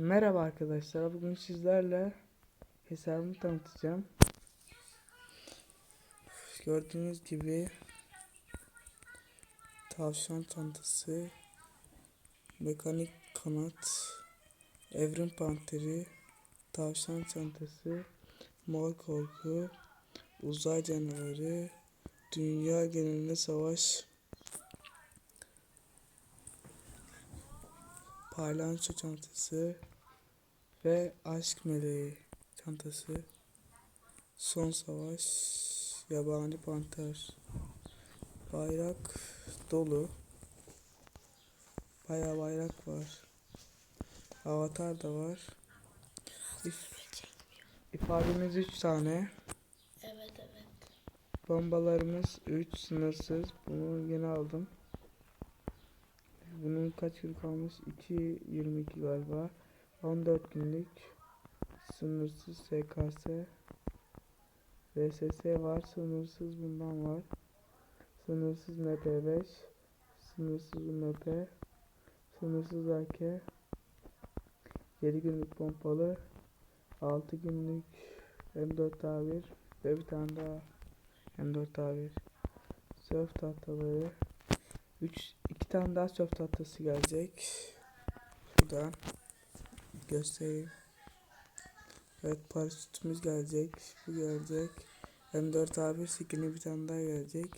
Merhaba arkadaşlar. Bugün sizlerle hesabımı tanıtacağım. Gördüğünüz gibi tavşan çantası, mekanik kanat, evrim panteri, tavşan çantası, mor korku, uzay canavarı, dünya genelinde savaş, Parlanço çantası ve aşk meleği çantası. Son savaş, yabani panter. Bayrak dolu. Baya bayrak var. Avatar da var. İf ifademiz 3 tane. Evet evet. Bombalarımız 3 sınırsız. Bunu yeni aldım. Bunun kaç yıl kalmış? 2.22 galiba. 14 günlük sınırsız SKS. VSS var. Sınırsız bundan var. Sınırsız MP5. Sınırsız MP. Sınırsız AK. 7 günlük pompalı. 6 günlük M4A1 ve bir tane daha M4A1. Surf tahtaları. 3 2 tane daha surf tahtası gelecek. Şuradan göstereyim. Evet paraşütümüz gelecek. Bu gelecek. M4A1 skin'i bir tane daha gelecek.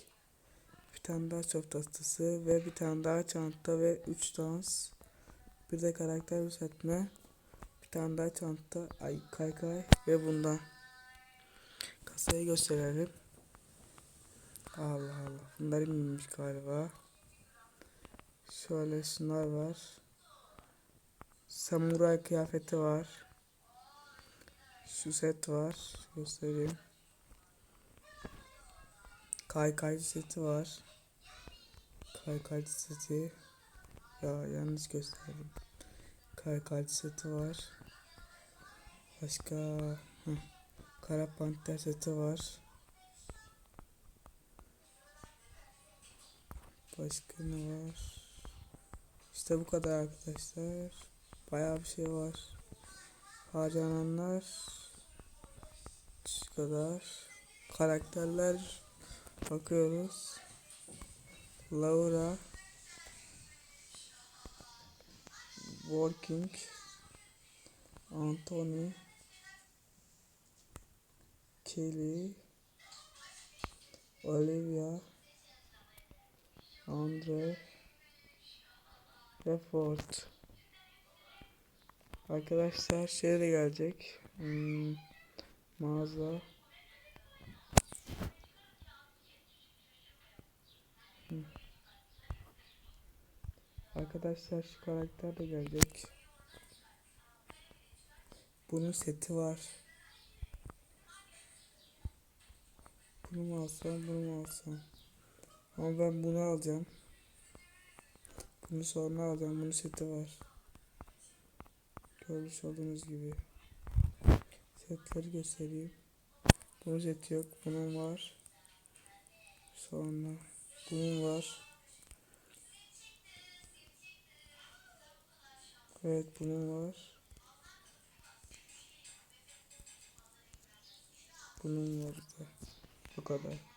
Bir tane daha surf tahtası ve bir tane daha çanta ve 3 dans. Bir de karakter yükseltme. Bir tane daha çanta, ay kaykay ve bundan. Kasayı gösterelim. Allah Allah. Bunlar inmiş galiba. Şöyle şunlar var. Samuray kıyafeti var. Şu set var. Göstereyim. Kaykaycı seti var. Kaykaycı seti. Ya yanlış gösterdim. Kaykaycı seti var. Başka Heh. Kara panter seti var. Başka ne var? İşte bu kadar arkadaşlar. Bayağı bir şey var. Harcananlar şu kadar. Karakterler bakıyoruz. Laura Working Anthony Kelly Olivia Andre ve Ford. Arkadaşlar şey de gelecek. Hmm, mağaza. Hmm. Arkadaşlar şu karakter de gelecek. Bunun seti var. Bunu mu alsam, bunu mu alsam? Ama ben bunu alacağım. Bunu sonra alacağım. Bunun seti var. Görmüş olduğunuz gibi. Setleri göstereyim. Bunun seti yok. Bunun var. Sonra bunun var. Evet bunun var. Bunun var da. Bu kadar.